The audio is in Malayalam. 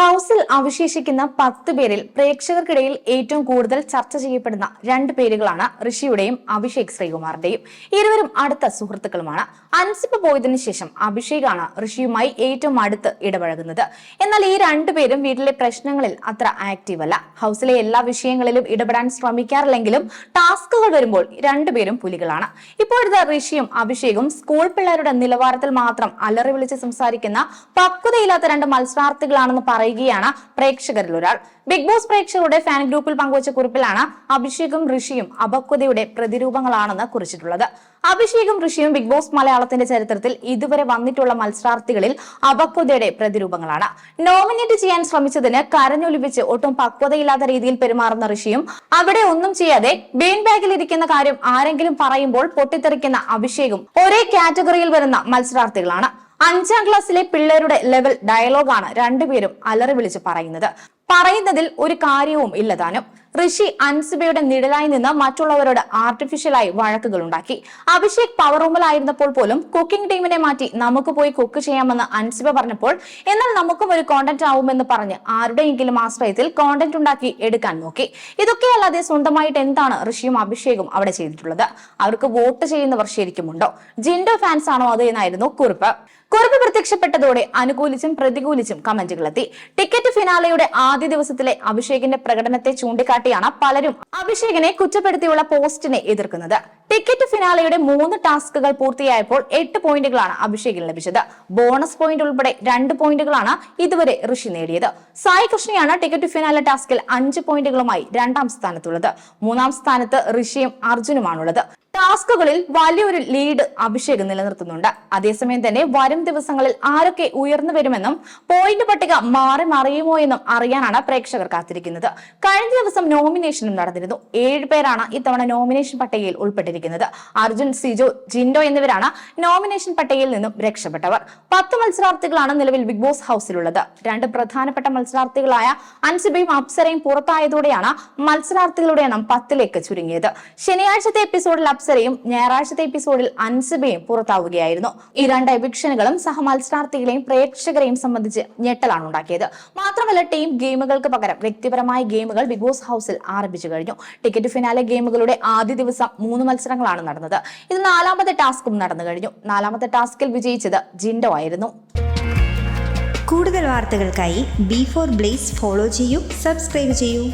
ഹൗസിൽ അവശേഷിക്കുന്ന പത്ത് പേരിൽ പ്രേക്ഷകർക്കിടയിൽ ഏറ്റവും കൂടുതൽ ചർച്ച ചെയ്യപ്പെടുന്ന രണ്ട് പേരുകളാണ് ഋഷിയുടെയും അഭിഷേക് ശ്രീകുമാറിന്റെയും. ഇരുവരും അടുത്ത സുഹൃത്തുക്കളുമാണ്. അൻസിപ്പ് പോയതിനു ശേഷം അഭിഷേകാണ് ഋഷിയുമായി ഏറ്റവും അടുത്ത് ഇടപഴകുന്നത്. എന്നാൽ ഈ രണ്ടുപേരും വീട്ടിലെ പ്രശ്നങ്ങളിൽ അത്ര ആക്റ്റീവ് അല്ല. ഹൗസിലെ എല്ലാ വിഷയങ്ങളിലും ഇടപെടാൻ ശ്രമിക്കാറില്ലെങ്കിലും ടാസ്കുകൾ വരുമ്പോൾ രണ്ടുപേരും പുലികളാണ്. ഇപ്പോഴത്തെ ഋഷിയും അഭിഷേകും സ്കൂൾ പിള്ളേരുടെ നിലവാരത്തിൽ മാത്രം അലറി വിളിച്ച് സംസാരിക്കുന്ന പക്വതയില്ലാത്ത രണ്ട് മത്സരാർത്ഥികളാണെന്ന് പറയുകയാണ് പ്രേക്ഷകരിൽ ഒരാൾ. ബിഗ് ബോസ് പ്രേക്ഷകരുടെ ഫാൻ ഗ്രൂപ്പിൽ പങ്കുവച്ച കുറിപ്പിലാണ് അഭിഷേകും ഋഷിയും അപക്വതയുടെ പ്രതിരൂപങ്ങളാണെന്ന് കുറിച്ചിട്ടുള്ളത്. അഭിഷേകും ഋഷിയും ബിഗ് ബോസ് മലയാളത്തിന്റെ ചരിത്രത്തിൽ ഇതുവരെ വന്നിട്ടുള്ള മത്സരാർത്ഥികളിൽ അപക്വതയുടെ പ്രതിരൂപങ്ങളാണ്. നോമിനേറ്റ് ചെയ്യാൻ ശ്രമിച്ചതിന് കരഞ്ഞൊലിപ്പിച്ച് ഒട്ടും പക്വതയില്ലാത്ത രീതിയിൽ പെരുമാറുന്ന ഋഷിയും അവിടെ ഒന്നും ചെയ്യാതെ ബെയിൻ ബാഗിൽ ഇരിക്കുന്ന കാര്യം ആരെങ്കിലും പറയുമ്പോൾ പൊട്ടിത്തെറിക്കുന്ന അഭിഷേകും ഒരേ കാറ്റഗറിയിൽ വരുന്ന മത്സരാർത്ഥികളാണ്. അഞ്ചാം ക്ലാസ്സിലെ പിള്ളേരുടെ ലെവൽ ഡയലോഗാണ് രണ്ടുപേരും അലറി വിളിച്ച് പറയുന്നത്. പറയുന്നതിൽ ഒരു കാര്യവും ഇല്ലതാനും ഋഷി അൻസിബയുടെ നിഴലായി നിന്ന് മറ്റുള്ളവരോട് ആർട്ടിഫിഷ്യലായി വഴക്കുകൾ ഉണ്ടാക്കി അഭിഷേക് പവർ റൂമിലായിരുന്നപ്പോൾ പോലും കുക്കിംഗ് ടീമിനെ മാറ്റി നമുക്ക് പോയി കുക്ക് ചെയ്യാമെന്ന് അൻസിബ പറഞ്ഞപ്പോൾ എന്നാൽ നമുക്കും ഒരു കോണ്ടന്റ് ആവുമെന്ന് പറഞ്ഞ് ആരുടെയെങ്കിലും ആശ്രയത്തിൽ കോണ്ടന്റ് ഉണ്ടാക്കി എടുക്കാൻ നോക്കി. ഇതൊക്കെയല്ലാതെ സ്വന്തമായിട്ട് എന്താണ് ഋഷിയും അഭിഷേകും അവിടെ ചെയ്തിട്ടുള്ളത്? അവർക്ക് വോട്ട് ചെയ്യുന്നവർ ശരിക്കുമുണ്ടോ ജിൻഡോ ഫാൻസ് ആണോ അത് എന്നായിരുന്നു കുറിപ്പ്. കുറിപ്പ് പ്രത്യക്ഷപ്പെട്ടതോടെ അനുകൂലിച്ചും പ്രതികൂലിച്ചും കമന്റുകളെത്തി ടിക്കറ്റ് ഫിനാലയുടെ ആദ്യ ദിവസത്തിലെ അഭിഷേകിന്റെ പ്രകടനത്തെ ചൂണ്ടിക്കാട്ടിയാണ് പലരും അഭിഷേകിനെ കുറ്റപ്പെടുത്തിയുള്ള പോസ്റ്റിനെ എതിർക്കുന്നത്. ടിക്കറ്റ് ഫിനാലയുടെ മൂന്ന് ടാസ്കുകൾ പൂർത്തിയായപ്പോൾ എട്ട് പോയിന്റുകളാണ് അഭിഷേകിന് ലഭിച്ചത്. ബോണസ് പോയിന്റ് ഉൾപ്പെടെ രണ്ട് പോയിന്റുകളാണ് ഇതുവരെ ഋഷി നേടിയത്. സായി കൃഷ്ണയാണ് ടിക്കറ്റ് ഫിനാലെ ടാസ്കിൽ അഞ്ച് പോയിന്റുകളുമായി രണ്ടാം സ്ഥാനത്തുള്ളത്. മൂന്നാം സ്ഥാനത്ത് ഋഷിയും അർജുനുമാണുള്ളത്. ടാസ്കുകളിൽ വലിയൊരു ലീഡ് അഭിഷേക് നിലനിർത്തുന്നുണ്ട്. അതേസമയം തന്നെ വരും ദിവസങ്ങളിൽ ആരൊക്കെ ഉയർന്നു വരുമെന്നും പോയിന്റ് പട്ടിക മാറി മറിയുമോ എന്നും അറിയാനാണ് പ്രേക്ഷകർ കാത്തിരിക്കുന്നത്. കഴിഞ്ഞ ദിവസം നോമിനേഷനും നടന്നിരുന്നു. ഏഴ് പേരാണ് ഇത്തവണ നോമിനേഷൻ പട്ടികയിൽ ഉൾപ്പെട്ടിരിക്കുന്നത്. അർജുൻ സിജോ ജിൻഡോ എന്നിവരാണ് നോമിനേഷൻ പട്ടികയിൽ നിന്നും രക്ഷപ്പെട്ടവർ. പത്ത് മത്സരാർത്ഥികളാണ് നിലവിൽ ബിഗ് ബോസ് ഹൗസിലുള്ളത്. രണ്ട് പ്രധാനപ്പെട്ട മത്സരാർത്ഥികളായ അൻസിബയും അപ്സരയും പുറത്തായതോടെയാണ് മത്സരാർത്ഥികളുടെ എണ്ണം പത്തിലേക്ക് ചുരുങ്ങിയത്. ശനിയാഴ്ചത്തെ എപ്പിസോഡിൽ അപ്സരയും ഞായറാഴ്ചത്തെ എപ്പിസോഡിൽ അൻസിബയും പുറത്താവുകയായിരുന്നു. ഈ രണ്ട് എവിക്ഷനുകളും സഹമത്സരാർത്ഥികളെയും പ്രേക്ഷകരെയും സംബന്ധിച്ച് ഞെട്ടലാണ് ഉണ്ടാക്കിയത്. മാത്രമല്ല ടീം ഗെയിമുകൾക്ക് പകരം വ്യക്തിപരമായ ഗെയിമുകൾ ബിഗ് ബോസ് ഹൗസിൽ ആരംഭിച്ചു കഴിഞ്ഞു. ടിക്കറ്റ് ഫിനാലെ ഗെയിമുകളുടെ ആദ്യ ദിവസം മൂന്ന് മത്സരങ്ങളാണ് നടന്നത്. ഇത് നാലാമത്തെ ടാസ്കും നടന്നു കഴിഞ്ഞു. നാലാമത്തെ ടാസ്കിൽ വിജയിച്ചത് ജിൻഡോ ആയിരുന്നു. കൂടുതൽ വാർത്തകൾക്കായി ബി ഫോർ ബ്ലേസ് ഫോളോ ചെയ്യൂ സബ്സ്ക്രൈബ് ചെയ്യൂ.